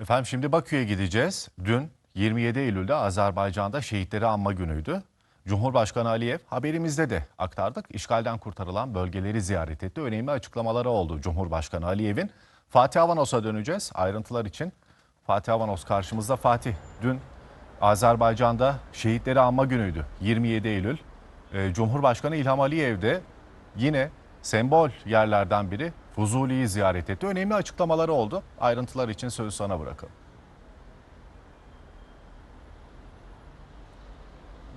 Efendim şimdi Bakü'ye gideceğiz. Dün 27 Eylül'de Azerbaycan'da şehitleri anma günüydü. Cumhurbaşkanı Aliyev haberimizde de aktardık. İşgalden kurtarılan bölgeleri ziyaret etti. Önemli açıklamaları oldu Cumhurbaşkanı Aliyev'in. Fatih Avanos'a döneceğiz ayrıntılar için. Fatih Avanos karşımızda. Fatih dün Azerbaycan'da şehitleri anma günüydü. 27 Eylül. Ee, Cumhurbaşkanı İlham Aliyev de yine sembol yerlerden biri Fuzuli'yi ziyaret etti. Önemli açıklamaları oldu. Ayrıntılar için sözü sana bırakalım.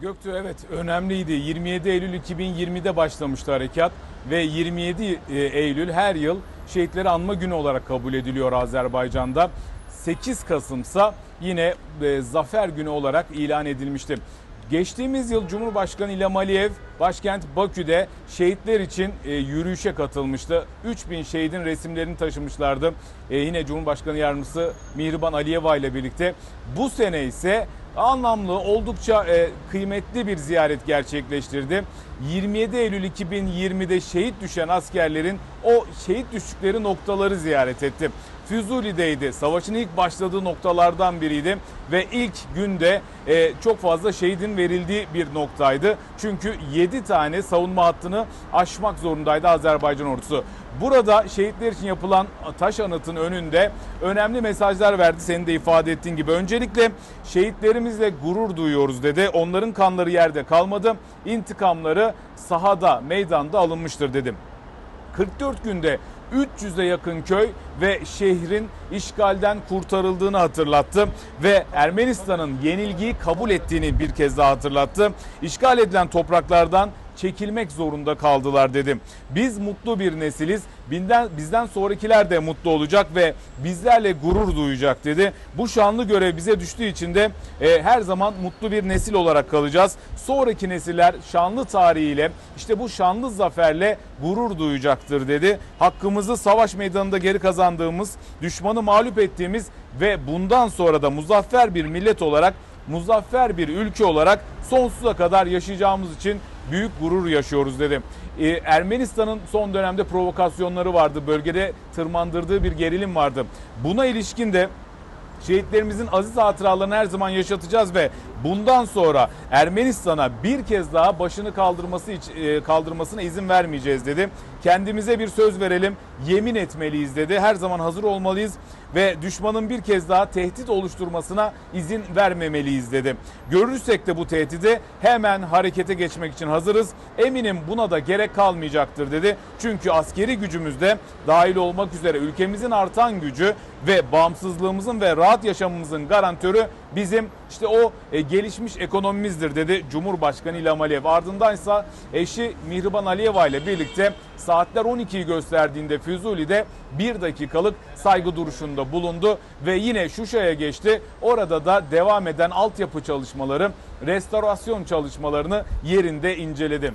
Göktuğ evet önemliydi. 27 Eylül 2020'de başlamıştı harekat ve 27 e, Eylül her yıl şehitleri anma günü olarak kabul ediliyor Azerbaycan'da. 8 Kasım'sa yine e, zafer günü olarak ilan edilmişti. Geçtiğimiz yıl Cumhurbaşkanı İlham Aliyev başkent Bakü'de şehitler için e, yürüyüşe katılmıştı. 3000 şehidin resimlerini taşımışlardı. E, yine Cumhurbaşkanı Yardımcısı Mihriban Aliyeva ile birlikte. Bu sene ise anlamlı, oldukça e, kıymetli bir ziyaret gerçekleştirdi. 27 Eylül 2020'de şehit düşen askerlerin o şehit düştükleri noktaları ziyaret etti. Füzuli'deydi. Savaşın ilk başladığı noktalardan biriydi ve ilk günde e, çok fazla şehidin verildiği bir noktaydı. Çünkü 7 tane savunma hattını aşmak zorundaydı Azerbaycan ordusu. Burada şehitler için yapılan taş anıtın önünde önemli mesajlar verdi senin de ifade ettiğin gibi. Öncelikle şehitlerimizle gurur duyuyoruz dedi. Onların kanları yerde kalmadı. İntikamları sahada, meydanda alınmıştır dedim. 44 günde 300'e yakın köy ve şehrin işgalden kurtarıldığını hatırlattı ve Ermenistan'ın yenilgiyi kabul ettiğini bir kez daha hatırlattı. İşgal edilen topraklardan çekilmek zorunda kaldılar dedim. Biz mutlu bir nesiliz. Bizden, bizden sonrakiler de mutlu olacak ve bizlerle gurur duyacak dedi. Bu şanlı görev bize düştüğü için de e, her zaman mutlu bir nesil olarak kalacağız. Sonraki nesiller şanlı tarihiyle işte bu şanlı zaferle gurur duyacaktır dedi. Hakkımızı savaş meydanında geri kazandığımız, düşmanı mağlup ettiğimiz ve bundan sonra da muzaffer bir millet olarak muzaffer bir ülke olarak sonsuza kadar yaşayacağımız için büyük gurur yaşıyoruz dedi. Ee, Ermenistan'ın son dönemde provokasyonları vardı. Bölgede tırmandırdığı bir gerilim vardı. Buna ilişkin de şehitlerimizin aziz hatıralarını her zaman yaşatacağız ve bundan sonra Ermenistan'a bir kez daha başını kaldırması e, kaldırmasına izin vermeyeceğiz dedi. Kendimize bir söz verelim, yemin etmeliyiz dedi. Her zaman hazır olmalıyız ve düşmanın bir kez daha tehdit oluşturmasına izin vermemeliyiz dedi. Görürsek de bu tehdidi hemen harekete geçmek için hazırız. Eminim buna da gerek kalmayacaktır dedi. Çünkü askeri gücümüzde dahil olmak üzere ülkemizin artan gücü ve bağımsızlığımızın ve rahat yaşamımızın garantörü bizim işte o e, gelişmiş ekonomimizdir dedi Cumhurbaşkanı İlham Aliyev. Ardından ise eşi Mihriban Aliyeva ile birlikte saatler 12'yi gösterdiğinde Füzuli'de bir dakikalık saygı duruşunda bulundu ve yine Şuşa'ya geçti. Orada da devam eden altyapı çalışmaları, restorasyon çalışmalarını yerinde inceledi.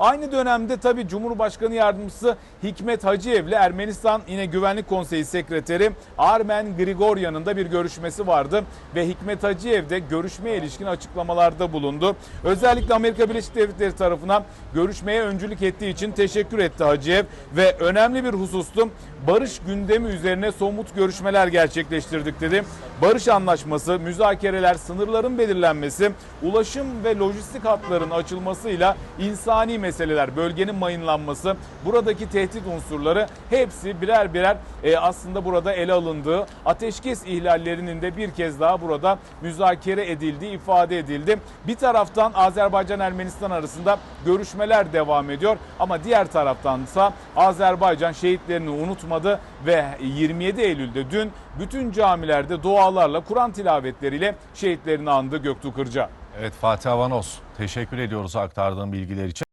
Aynı dönemde tabi Cumhurbaşkanı Yardımcısı Hikmet Hacıyev ile Ermenistan yine Güvenlik Konseyi Sekreteri Armen Grigoryan'ın da bir görüşmesi vardı ve Hikmet Hacıyev de görüşmeye ilişkin açıklamalarda bulundu. Özellikle Amerika Birleşik Devletleri tarafına görüşmeye öncülük ettiği için teşekkür etti Hacıyev ve önemli bir husustu barış gündemi üzerine somut görüşmeler gerçekleştirdik dedi. Barış anlaşması, müzakereler, sınırların belirlenmesi, ulaşım ve lojistik hatların açılmasıyla insani meseleler, bölgenin mayınlanması, buradaki tehdit unsurları hepsi birer birer e, aslında burada ele alındığı, ateşkes ihlallerinin de bir kez daha burada müzakere edildiği ifade edildi. Bir taraftan Azerbaycan Ermenistan arasında görüşmeler devam ediyor ama diğer taraftansa Azerbaycan şehitlerini unutmadı ve 27 Eylül'de dün bütün camilerde dualarla, Kur'an tilavetleriyle şehitlerini andı Göktuğ Kırca. Evet Fatih Avanos teşekkür ediyoruz aktardığın bilgiler için.